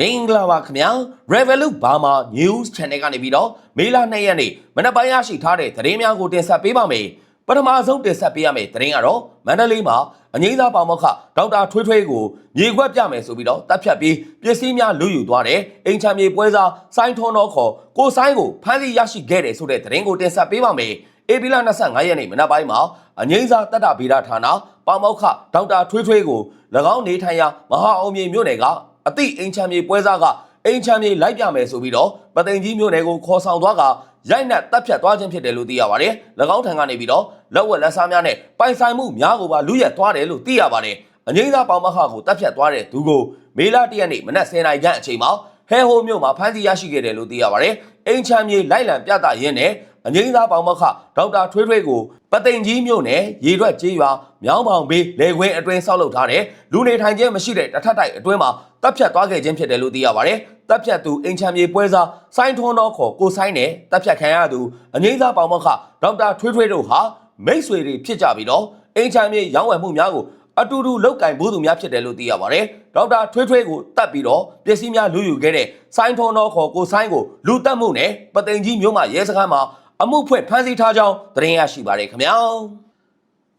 မင်္ဂလာပါခင်ဗျာ Revolut Burma News Channel ကနေပြီးတော့မေလ2ရက်နေ့မနက်ပိုင်းရရှိထားတဲ့သတင်းများကိုတင်ဆက်ပေးပါမယ်ပထမဆုံးတင်ဆက်ပေးရမယ့်သတင်းကတော့မန္တလေးမှာအငိမ့်သားပေါမောက္ခဒေါက်တာထွေးထွေးကိုမြေခွက်ပြမယ်ဆိုပြီးတော့တပ်ဖြတ်ပြီးပစ္စည်းများလူယူသွားတယ်အိမ်ချမ်းမြေပွဲစားစိုင်းထွန်းတော်ခေါ်ကိုစိုင်းကိုဖမ်းဆီးရရှိခဲ့တယ်ဆိုတဲ့သတင်းကိုတင်ဆက်ပေးပါမယ်ဧပြီလ25ရက်နေ့မနက်ပိုင်းမှာအငိမ့်သားတတ္တဗေဒဌာနပေါမောက္ခဒေါက်တာထွေးထွေးကို၎င်းနေထိုင်ရာမဟာအောင်မြေမြို့နယ်က အသည့်အိမ်ချမ်းမြေပွဲစားကအိမ်ချမ်းမြေလိုက်ပြမယ်ဆိုပြီးတော့ပသိမ်ကြီးမြို့နယ်ကိုခေါ်ဆောင်သွားကရိုက်နှက်တပ်ဖြတ်သွားခြင်းဖြစ်တယ်လို့သိရပါတယ်။၎င်းထံကနေပြီးတော့လက်ဝက်လက်စားများနဲ့ပိုင်ဆိုင်မှုများကိုပါလူရက်သွားတယ်လို့သိရပါတယ်။အငိမ့်သားပေါမခကိုတပ်ဖြတ်သွားတဲ့သူကိုမေလ၁ရက်နေ့မနက်10:00နာရီခန့်အချိန်မှာဟဲဟိုမြို့မှာဖမ်းဆီးရရှိခဲ့တယ်လို့သိရပါတယ်။အိမ်ချမ်းမြေလိုက်လံပြသရင်းနဲ့အငိမ့်သားပေါမခဒေါက်တာထွေးထွေးကိုပသိမ်ကြီးမြို့နယ်ရေရွက်ကျေးရွာမြောင်းပေါင်ဘေးလေခွင်းအတွင်းဆောက်လုပ်ထားတဲ့လူနေထိုင်ခြင်းမရှိတဲ့တထက်တိုက်အတွင်းမှာ တပ်ဖြတ်သွားခဲ့ခြင်းဖြစ်တယ်လို့သိရပါတယ်။တပ်ဖြတ်သူအင်ချမ်းမြေပွဲစားစိုင်းထွန်းတော်ခေါ်ကိုဆိုင်နဲ့တပ်ဖြတ်ခံရသူအငိမ့်သားပေါမခဒေါက်တာထွေးထွေးတို့ဟာမိတ်ဆွေတွေဖြစ်ကြပြီးတော့အင်ချမ်းမြေရောင်းဝယ်မှုများကိုအတူတူလောက်ကင်ဘူးသူများဖြစ်တယ်လို့သိရပါတယ်။ဒေါက်တာထွေးထွေးကိုတတ်ပြီးတော့ပစ္စည်းများလူယူခဲ့တဲ့စိုင်းထွန်းတော်ခေါ်ကိုဆိုင်ကိုလူတက်မှုနဲ့ပသိမ်ကြီးမြို့မှာရဲစခန်းမှာအမှုဖွဲ့ဖမ်းဆီးထားကြောင်းသတင်းရရှိပါတယ်ခင်ဗျာ။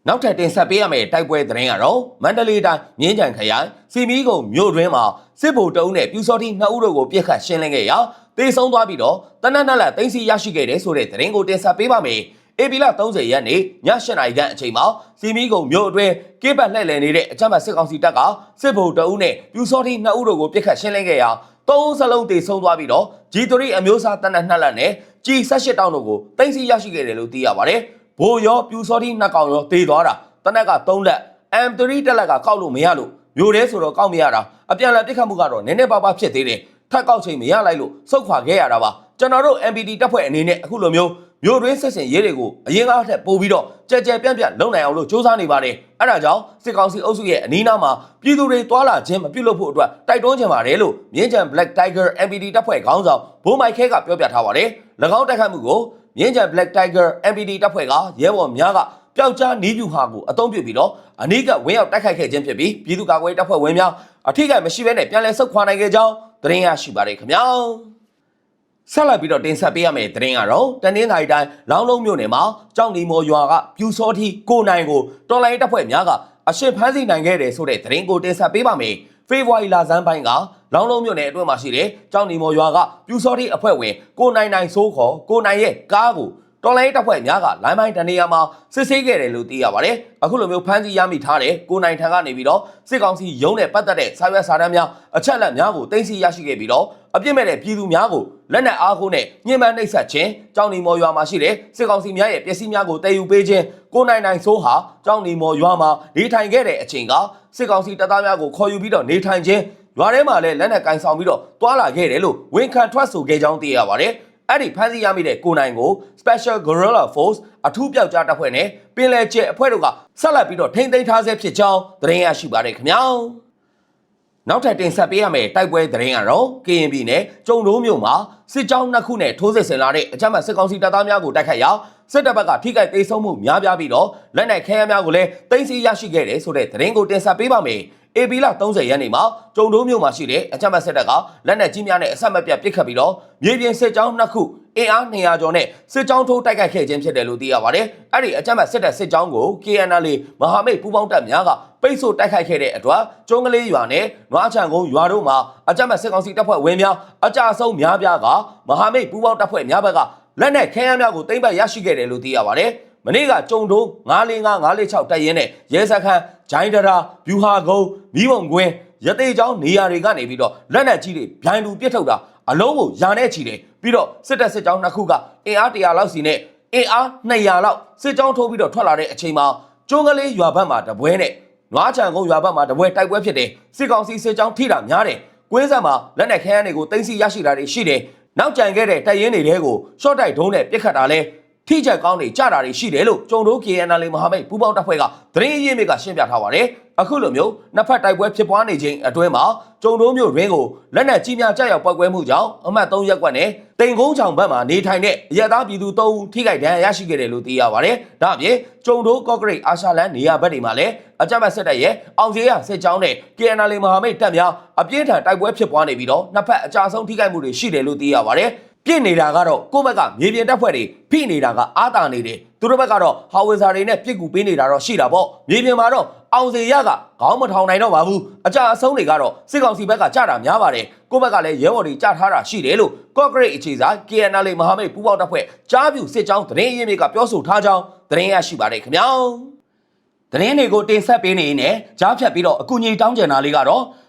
နောက်ထပ်တင်ဆက်ပေးရမယ့်တိုက်ပွဲသတင်းကတော့မန္တလေးတိုင်းမြင်းကြံခရိုင်စီမီကုံမြို့တွင်းမှာစစ်ဗိုလ်တအုပ်နဲ့ပြူစောတိနှစ်ဦးတို့ကိုပြစ်ခတ်ရှင်းလင်းခဲ့ရာတေဆုံးသွားပြီးတော့တနက်နက်လက်သိမ်းဆီးရရှိခဲ့တဲ့ဆိုတဲ့သတင်းကိုတင်ဆက်ပေးပါမယ်။ဧပြီလ30ရက်နေ့ည8နာရီခန့်အချိန်မှာစီမီကုံမြို့အတွင်းကိပတ်လှည့်လည်နေတဲ့အကြမ်းဖက်စစ်ကောင်စီတပ်ကစစ်ဗိုလ်တအုပ်နဲ့ပြူစောတိနှစ်ဦးတို့ကိုပြစ်ခတ်ရှင်းလင်းခဲ့ရာသုံးစလုံးတေဆုံးသွားပြီးတော့ G3 အမျိုးအစားတနက်နှစ်လက်နဲ့ G18 တောင်းတို့ကိုတင်စီရရှိခဲ့တယ်လို့သိရပါတယ်။ ဘိုးရောပြူစောတိနှစ်ကောင်ရောတေသွားတာတနက်က3လက် M3 တက်လက်ကကောက်လို့မရလို့မျိုးတဲဆိုတော့ကောက်မရတာအပြန်လက်ပြစ်ခတ်မှုကတော့နည်းနည်းပါးပါးဖြစ်သေးတယ်။ထပ်ကောက်ချိန်မရလိုက်လို့စုတ်ခွာခဲ့ရတာပါ။ကျွန်တော်တို့ MPD တပ်ဖွဲ့အနေနဲ့အခုလိုမျိုးမျိုးတွင်းဆက်ဆင်ရေးတွေကိုအရင်ကားထက်ပိုပြီးတော့ကြဲကြဲပြန့်ပြန့်လုပ်နိုင်အောင်လို့စ조사နေပါတယ်။အဲဒါကြောင့်စစ်ကောင်စီအုပ်စုရဲ့အနီးနားမှာပြည်သူတွေတွာလာခြင်းမပြုတ်လို့ဖို့အတွက်တိုက်တွန်းကြပါတယ်လို့မြင်းကြံ Black Tiger MPD တပ်ဖွဲ့ခေါင်းဆောင်ဘိုးမိုက်ခဲကပြောပြထားပါတယ်။၎င်းတိုက်ခတ်မှုကို မြင်းကြံ Black Tiger MPD တပ်ဖွဲ့ကရဲဘော်များကပျောက်ကြားနီးပြူဟာကိုအုံပြုပြီးတော့အနီးကဝင်းရောက်တိုက်ခိုက်ခဲ့ခြင်းဖြစ်ပြီးပြည်သူ့ကာကွယ်တပ်ဖွဲ့ဝင်များအထိကမရှိဘဲနဲ့ပြန်လည်ဆုတ်ခွာနိုင်ခဲ့ကြောင်းသတင်းရရှိပါတယ်ခင်ဗျာဆက်လက်ပြီးတော့တင်ဆက်ပေးရမယ့်သတင်းကတော့တနင်္လာရီတိုင်းလောင်းလုံးမြို့နယ်မှာကြောင်ဒီမော်ရွာကပြူစောတိကိုနိုင်ကိုတော်လိုင်းတပ်ဖွဲ့များကအရှင်းဖမ်းဆီးနိုင်ခဲ့တယ်ဆိုတဲ့သတင်းကိုတင်ဆက်ပေးပါမယ်ဖေဖော်ဝါရီလဆန်းပိုင်းက လောင်းလုံးမြို့နယ်အတွင်းမှာရှိတဲ့ကြောင်ဒီမော်ရွာကပြူစောတိအဖွဲ့ဝင်ကိုနိုင်နိုင်စိုးခေါ်ကိုနိုင်ရဲ့ကားကိုတော်လိုင်းတပ်ဖွဲ့များကလိုင်းပိုင်းတနေရာမှာစစ်ဆေးခဲ့တယ်လို့သိရပါတယ်။အခုလိုမျိုးဖမ်းဆီးရမိထားတဲ့ကိုနိုင်ထံကနေပြီးတော့စစ်ကောင်စီရုံးနဲ့ပတ်သက်တဲ့စာရွက်စာတမ်းများအချက်အလက်များကိုတင်စီရရှိခဲ့ပြီးတော့အပြစ်မဲ့တဲ့ပြည်သူများကိုလက်နက်အားကိုနဲ့ညှဉ်းပန်းနှိပ်စက်ခြင်းကြောင်းနီမော်ရွာမှာရှိတဲ့စစ်ကောင်စီများရဲ့ပစ္စည်းများကိုတည်ယူပေးခြင်းကိုနိုင်နိုင်ဆိုးဟာကြောင်းနီမော်ရွာမှာနေထိုင်ခဲ့တဲ့အချိန်ကစစ်ကောင်စီတပ်သားများကိုခေါ်ယူပြီးတော့နေထိုင်ခြင်း ရွာထဲမှာလည်းလက်နက်ကင်ဆောင်ပြီးတော့တွာလာခဲ့တယ်လို့ဝန်ခံထွက်ဆိုခဲ့ကြောင်းသိရပါတယ်။အဲ့ဒီဖမ်းဆီးရမိတဲ့ကိုနိုင်ကို Special Guerrilla Force အထူးပြောက်ကြားတပ်ဖွဲ့နဲ့ပင်လယ်ကျဲအဖွဲ့တို့ကဆက်လက်ပြီးတော့ထိန်းသိမ်းထားဆဲဖြစ်ကြောင်းသတင်းရရှိပါတယ်ခင်ဗျာနောက်ထပ်တင်ဆက်ပေးရမယ့်တိုက်ပွဲသတင်းကတော့ KNB နဲ့ကြုံတိုးမြို့မှာစစ်ကြောင်းနှစ်ခုနဲ့ထိုးစစ်ဆင်လာတဲ့အကြမ်းဖက်စစ်ကောင်စီတပ်သားများကိုတိုက်ခိုက်ရာစစ်တပ်ဘက်ကထိခိုက်ဒေဆုံးမှုများပြားပြီးတော့လက်နက်ခဲယမ်းများကိုလည်းတင်စီရရှိခဲ့တယ်ဆိုတဲ့သတင်းကိုတင်ဆက်ပေးပါမယ်။ AB လ30ရက်နေ့မှာကြုံတိုးမြို့မှာရှိတဲ့အကြမ်းဖက်စစ်တပ်ကလက်နက်ကြီးများနဲ့အဆက်မပြတ်ပစ်ခတ်ပြီးတော့မြေပြင်စစ်ကြောင်းနှစ်ခုအင်အား200ကျော်နဲ့စစ်ကြောင်းထိုးတိုက်ခိုက်ခဲ့ခြင်းဖြစ်တယ်လို့သိရပါတယ်။အဲ့ဒီအကြမ်းဖက်စစ်တပ်စစ်ကြောင်းကို KNL မဟာမိတ်ပူးပေါင်းတပ်များကပိတ်ဆို့တိုက်ခိုက်ခဲ့တဲ့အတွက်ကျုံးကလေးရွာနဲ့နွားချံကုန်းရွာတို့မှာအကြမ်းဖက်စစ်ကောင်စီတပ်ဖွဲ့ဝင်များအကြအဆုံးများပြားကမဟာမိတ်ပူးပေါင်းတပ်ဖွဲ့များဘက်ကလက်နက်ခဲယမ်းများကိုသိမ်းပိုက်ရရှိခဲ့တယ်လို့သိရပါတယ်။ မနေ့ကကြုံတုံး945 946တိုက်ရင်နဲ့ရဲစခန်းဂျိုင်းဒရာဗျူဟာကုန်းမိဘုံကွင်းရသေးချောင်းနေရာတွေကနေပြီးတော့လက်နက်ကြီးတွေဗျိုင်းလူပစ်ထုတ်တာအလုံးကိုယာနဲ့ချီတယ်ပြီးတော့စစ်တပ်စစ်ကြောင်းနှစ်ခုကအင်အား100လောက်စီနဲ့အင်အား200လောက်စစ်ကြောင်းထိုးပြီးတော့ထွက်လာတဲ့အချိန်မှာကျုံးကလေးရွာဘက်မှာတပွဲနဲ့နွားချံကုန်းရွာဘက်မှာတပွဲတိုက်ပွဲဖြစ်တယ်စစ်ကောင်စီစစ်ကြောင်းထိတာများတယ်ကွင်းဆက်မှာလက်နက်ခဲယမ်းတွေကိုတင်စီရရှိတာတွေရှိတယ်နောက်ကြံခဲ့တဲ့တိုက်ရင်တွေကိုရှော့တိုက်ဒုံးနဲ့ပစ်ခတ်တာလဲ ထိချက်ကောင်းတွေကြတာတွေရှိတယ်လို့ကျုံတို့ KNL မဟာမိတ်ပူးပေါင်းတပ်ဖွဲ့ကသတင်းရင်းမြစ်ကရှင်းပြထားပါတယ်အခုလိုမျိုးနှစ်ဖက်တိုက်ပွဲဖြစ်ပွားနေခြင်းအတွင်းမှာကျုံတို့မျိုးရင်းကိုလက်နက်ကြီးများကြောက်ရောက်ပောက်ကွဲမှုကြောင့်အမှတ်3ရက်ကွက်နဲ့တိန်ကုန်းချောင်ဘက်မှာနေထိုင်တဲ့ရဲသားပြည်သူ3ဦးထိခိုက်ဒဏ်ရာရရှိခဲ့တယ်လို့သိရပါတယ်။ဒါအပြင်ကျုံတို့ကော့ဂရိတ်အာရှလန်နေရာဘက်တွေမှာလည်းအကြမ်းဖက်စစ်တပ်ရဲ့အောင်စီရစစ်ကြောင်းနဲ့ KNL မဟာမိတ်တပ်များအပြင်းထန်တိုက်ပွဲဖြစ်ပွားနေပြီးတော့နှစ်ဖက်အကြဆုံးထိခိုက်မှုတွေရှိတယ်လို့သိရပါတယ်။ ပြစ်နေတာကတော့ကိုယ့်ဘက်ကမြေပြင်တပ်ဖွဲ့တွေဖိနေတာကအာတာနေတယ်သူတို့ဘက်ကတော့ဟာဝေဇာတွေနဲ့ပြစ်ကူပေးနေတာတော့ရှိတာပေါ့မြေပြင်မှာတော့အောင်စီရကခေါင်းမထောင်နိုင်တော့ပါဘူးအကြအဆုံးတွေကတော့စစ်ကောင်စီဘက်ကကြတာများပါတယ်ကိုယ့်ဘက်ကလည်းရဲဘော်တွေကြထားတာရှိတယ်လို့ကော့ဂရိတ်အခြေစား KNL မဟာမိတ်ပူးပေါင်းတပ်ဖွဲ့ကြားပြူစစ်ကြောင်းသတင်းရင်းမြစ်ကပြောဆိုထားကြောင်းသတင်းရရှိပါတယ်ခင်ဗျာသတင်းတွေကိုတင်ဆက်ပေးနေရင်းနဲ့ကြားဖြတ်ပြီးတော့အကူအညီတောင်းကြတာလေးကတော့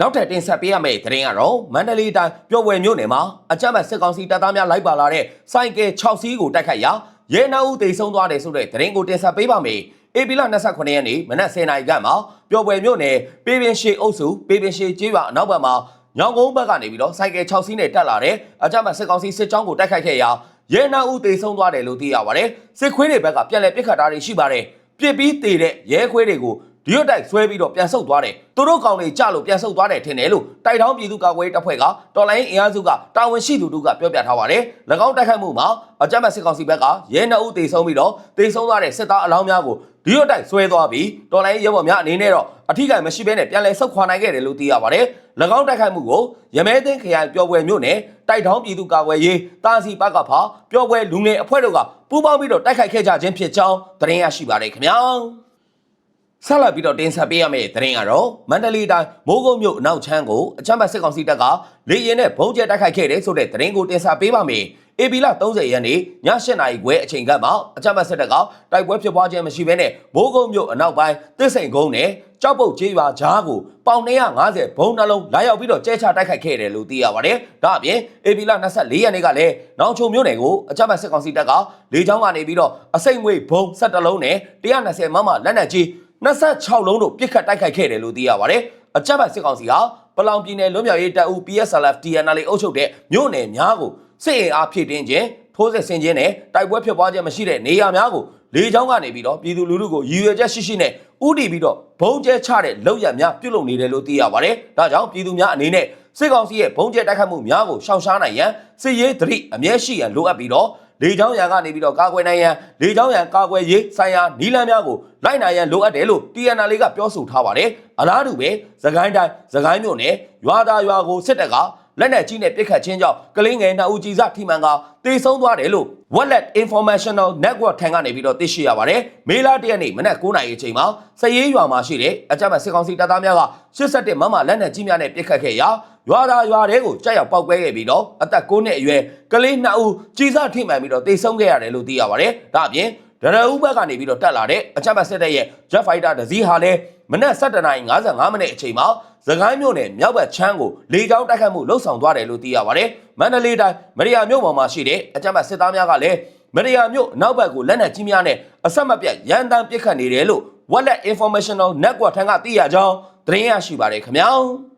နောက်ထပ်တင်ဆက်ပေးရမယ့်သတင်းကတော့မန္တလေးတိုင်းပျော်ဝယ်မြို့နယ်မှာအကြမ်းဖက်စစ်ကောင်စီတပ်သားများလိုက်ပါလာတဲ့စိုက်ကယ်6စီးကိုတိုက်ခိုက်ရာရဲနာဦးတိတ်ဆုံးသွားတယ်ဆိုတဲ့သတင်းကိုတင်ဆက်ပေးပါမယ်။ဧပြီလ29ရက်နေ့မနက်10:00နာရီခန့်မှာပျော်ဝယ်မြို့နယ်ပေးပင်ရှိအုပ်စုပေးပင်ရှိကျေးရွာအနောက်ဘက်မှာညောင်ကုန်းဘက်ကနေပြီးတော့စိုက်ကယ်6စီးနဲ့တက်လာတဲ့အကြမ်းဖက်စစ်ကောင်စီစစ်ကြောင်းကိုတိုက်ခိုက်ခဲ့ရာရဲနာဦးတိတ်ဆုံးသွားတယ်လို့သိရပါတယ်။စစ်ခွေးတွေဘက်ကပြန်လည်ပစ်ခတ်တာတွေရှိပါတယ်။ပြစ်ပြီးတည်တဲ့ရဲခွေးတွေကို ဒီရွတ်တိုက်ဆွဲပြီးတော့ပြန်ဆုတ်သွားတယ်သူတို့ကောင်တွေကြလို့ပြန်ဆုတ်သွားတယ်ထင်တယ်လို့တိုက်ထောင်းပြည်သူ့ကာကွယ်ရေးတပ်ဖွဲ့ကတော်လိုင်းအင်အားစုကတာဝန်ရှိသူတို့ကပြောပြထားပါတယ်၎င်းတိုက်ခိုက်မှုမှာအကြမ်းဖက်စစ်ကောင်စီဘက်ကရဲနှအုပ်တေဆုံးပြီးတော့တေဆုံးသွားတဲ့စစ်သားအလောင်းများကိုဒီရွတ်တိုက်ဆွဲသွားပြီးတော်လိုင်းရဲဘော်များအနေနဲ့တော့အထီးကမရှိဘဲနဲ့ပြန်လည်ဆုတ်ခွာနိုင်ခဲ့တယ်လို့သိရပါတယ်၎င်းတိုက်ခိုက်မှုကိုရမဲသိန်းခရိုင်ပျော်ပွဲမြို့နယ်တိုက်ထောင်းပြည်သူ့ကာကွယ်ရေးတာစီဘက်ကဖာပျော်ပွဲလူငယ်အဖွဲ့တို့ကပူးပေါင်းပြီးတော့တိုက်ခိုက်ခဲ့ကြခြင်းဖြစ်ကြောင်းသတင်းရရှိပါတယ်ခင်ဗျာ ဆက်လက်ပြီးတော့တင်ဆက်ပေးရမယ့်သတင်းကတော့မန္တလေးတိုင်းမိုးကုတ်မြို့အနောက်ချမ်းကိုအချမ်းဘတ်စစ်ကောင်စီတပ်ကလေရင်နဲ့ဘုံကျဲတိုက်ခိုက်ခဲ့တဲ့ဆိုတဲ့သတင်းကိုတင်ဆက်ပေးပါမယ်။ AB လ30ရက်နေ့ည8နာရီခွဲအချိန်ကမှအချမ်းဘတ်စစ်တပ်ကတိုက်ပွဲဖြစ်ပွားခြင်းမရှိဘဲနဲ့မိုးကုတ်မြို့အနောက်ပိုင်းတစ်စိန်ကုန်းနဲ့ကြောက်ပုတ်ကျေးရွာကြားကိုပေါင်250ဘုံနှလုံးလာရောက်ပြီးတော့ကျဲချတိုက်ခိုက်ခဲ့တယ်လို့သိရပါတယ်။ဒါအပြင် AB လ24ရက်နေ့ကလည်းနောင်ချုံမြို့နယ်ကိုအချမ်းဘတ်စစ်ကောင်စီတပ်ကလေကြောင်းကနေပြီးတော့အစိမ့်ငွေဘုံ17လုံးနဲ့120မမလက်နက်ကြီး 26လုံးတို့ပြစ်ခတ်တိုက်ခိုက်ခဲ့တယ်လို့သိရပါတယ်။အကြမ်းဖက်စစ်ကောင်စီဟာပလောင်ပြည်နယ်လွတ်မြောက်ရေးတပ်ဦး PSLF TNL အုပ်ချုပ်တဲ့မြို့နယ်များကိုစစ်အင်အားဖြည့်တင်းခြင်းထိုးစစ်ဆင်ခြင်းနဲ့တိုက်ပွဲဖြစ်ပွားခြင်းမရှိတဲ့နေရာများကိုလေကြောင်းကနေပြီးတော့ပြည်သူလူထုကိုရည်ရွယ်ချက်ရှိရှိနဲ့ဥတီပြီးတော့ဘုံကျဲချတဲ့လောက်ရများပြုလုပ်နေတယ်လို့သိရပါတယ်။ဒါကြောင့်ပြည်သူများအနေနဲ့စစ်ကောင်စီရဲ့ဘုံကျဲတိုက်ခတ်မှုများကိုရှောင်ရှားနိုင်ရန်စစ်ရေးသတိအမြဲရှိရန်လိုအပ်ပြီးတော့ လေချောင်းရံကနေပြီးတော့ကာကွယ်နိုင်ရန်လေချောင်းရံကာကွယ်ရေးဆိုင်ရာနီလန်းများကိုလိုက်နိုင်ရန်လိုအပ်တယ်လို့ TNL ကပြောဆိုထားပါတယ်။အလားတူပဲသခိုင်းတိုင်းသခိုင်းမြို့နယ်ရွာသားရွာကိုစစ်တပ်ကလက်နက်ကြီးနဲ့ပစ်ခတ်ခြင်းကြောင့်ကလင်းငယ်နှစ်ဦးကြီးစားထိမှန်ကတေဆုံးသွားတယ်လို့ Wallet Informational Network ထံကနေပြီးတော့သိရှိရပါတယ်။မေလ၁ရက်နေ့မနက်9:00နာရီအချိန်မှာစရေးရွာမှာရှိတဲ့အကြမ်းဖက်စစ်ကောင်စီတပ်သားများက87မမလက်နက်ကြီးများနဲ့ပစ်ခတ်ခဲ့ရာ ရွာသားရွာတဲကိုကြောက်ရောက်ပောက်ကွဲခဲ့ပြီးတော့အသက်9နှစ်အရွယ်ကလေး2ဦးကြီးစားထိမှန်ပြီးတော့တေဆုံးခဲ့ရတယ်လို့သိရပါတယ်။ဒါအပြင်ဒရဦးဘက်ကနေပြီးတော့တက်လာတဲ့အကြမ်းဖက်စစ်တပ်ရဲ့ Jet Fighter တစ်စီးဟာလည်းမနက်7:55မိနစ်အချိန်မှာသခိုင်းမြို့နယ်မြောက်ဘက်ချမ်းကိုလေကြောင်းတိုက်ခတ်မှုလှုပ်ဆောင်သွားတယ်လို့သိရပါတယ်။မန္တလေးတိုင်းမရိယာမြို့ပေါ်မှာရှိတဲ့အကြမ်းဖက်စစ်သားများကလည်းမရိယာမြို့နောက်ဘက်ကိုလက်နက်ကြီးများနဲ့အဆက်မပြတ်ရန်တမ်းပစ်ခတ်နေတယ်လို့ Wallet Informational Network ထံကသိရကြောင်းသတင်းရရှိပါတယ်ခင်ဗျာ။